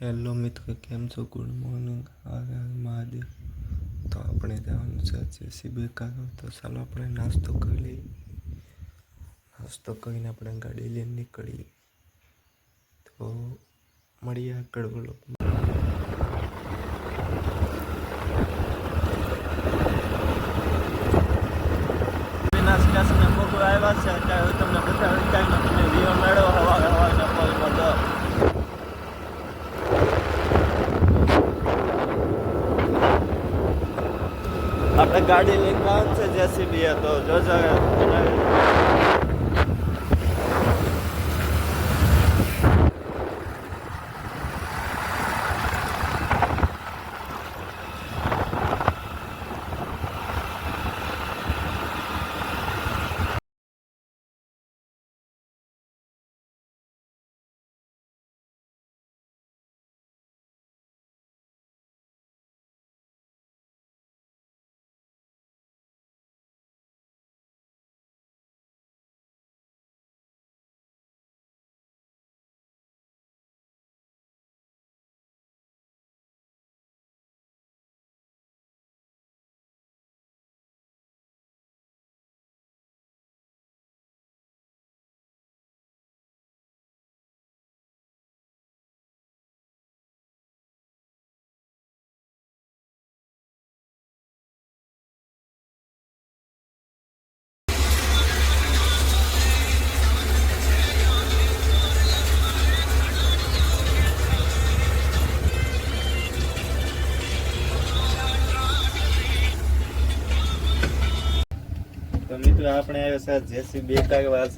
Hello મિત્રો, કેમ છો? ગુડ મોર્નિંગ હર મહાદેવ તો આપણે જવાનું છે આજે કાગળ તો ચાલો આપણે નાસ્તો કરી લઈએ. નાસ્તો કરીને આપણે ગાડી લઈને નીકળીએ. તો મળીએ આગળ બોલો વિનાશ કાસને મોગો આવ્યા છે અત્યારે તમને બતાવી કાંઈ તમે વિયો મેળવો હવા હવાના પગમાં તો આપણે ગાડી લઈને છે જેસીબી તો જોજો. મિત્રો, આપણે આવ્યા છે જેસીબી કાગવા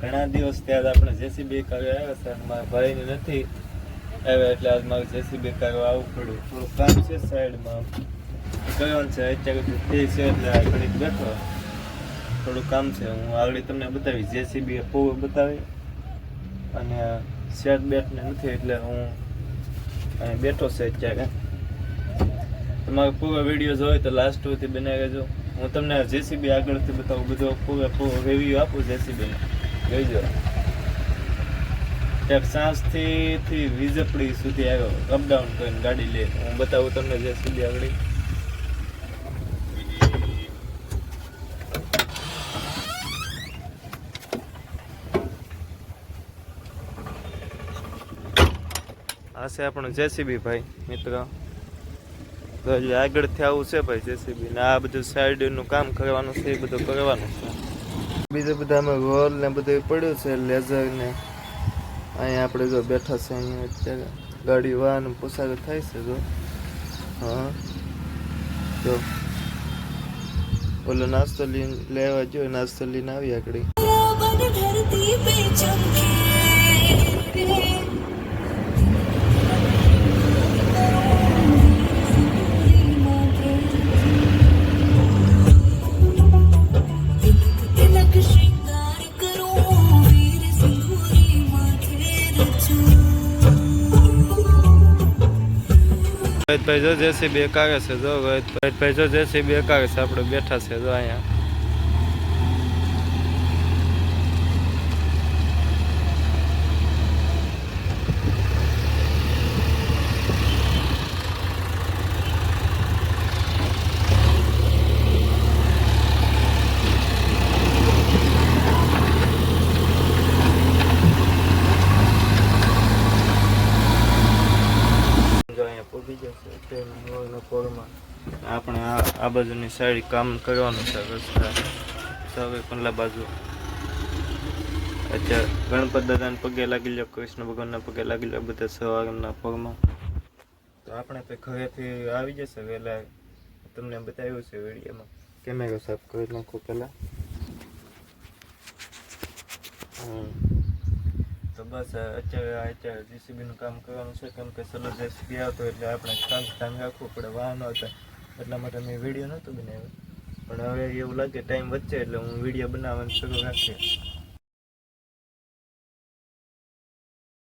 ઘણા દિવસ ત્યાં આપણે જેસીબી કાગવા આવ્યા છે. મારા ભાઈને નથી આવ્યા, એટલે આજ મારે જેસીબી કાગવા આવવું પડ્યું. થોડું કામ છે સાઈડમાં. ગયો છે, અત્યારે તે છે, એટલે આગળ બેઠો. થોડું કામ છે. હું આગળ તમને બતાવી જેસીબી પોવે બતાવી. અને શેડ બેટને નથી, એટલે હું અહીં બેઠો છે અત્યારે. તમારે પૂરો વીડિયો જોયો તો લાસ્ટ સુધી બનાવી રહેજો હું તમને જેસીબી આગળથી બતાવું, બધો રિવ્યુ આપું જેસીબી જોઈજો એક સાંજથી વીજપડી સુધી આવ્યો. અપડાઉન કરીને ગાડી લે. હું બતાવું તમને જેસીબી આગળ. આ છે આપણું જેસીબી ભાઈ, મિત્ર. તો હજી આગળથી છે ભાઈ જેસીબી ને આ બધું સાઈડનું કામ કરવાનું છે, એ બધું કરવાનું છે. બીજું બધામાં રોલ ને બધું પડ્યું છે લેઝર ને. અહીંયા આપણે જો બેઠા છે અહીંયા અત્યારે. ગાડી વાહન પોશાક થાય છે જો. હા. જો. ઓલો નાસ્તો લઈને લેવા જો નાસ્તો લઈને આવી આગળ. રોહિતભાઈ જો જેસીબી એકાગે છે, જો રોહિતભાઈ જો જેસીબી એકાગે છે, આપણે બેઠા છે, જો અહીંયા જો અહીંયા પૂગી જશે તે મોરના પોળમાં આપણે આ આ બાજુની સાઈડ કામ કરવાનું છે રસ્તા. સવે પંલા બાજુ. અત્યારે ગણપત દાદાને પગે લાગી લો કૃષ્ણ ભગવાનના પગે લાગી લો બધા સવારના પગમાં. તો આપણે તો ઘરેથી આવી જશે વહેલા. તમને બતાવ્યું છે વિડીયોમાં. કેમેરો સાફ કરી નાખો પહેલાં. બસ અત્યારે અત્યારે જીસીબી નું કામ કરવાનું છે. કેમ કે સલો જેસીબી આવતો એટલે આપણે ખાસ ધ્યાન રાખવું પડે. વાહનો હતા, એટલા માટે મેં વીડિયો નહોતો બનાવ્યો. પણ હવે એવું લાગે ટાઈમ વચ્ચે એટલે હું વીડિયો બનાવવાનું શરૂ રાખીએ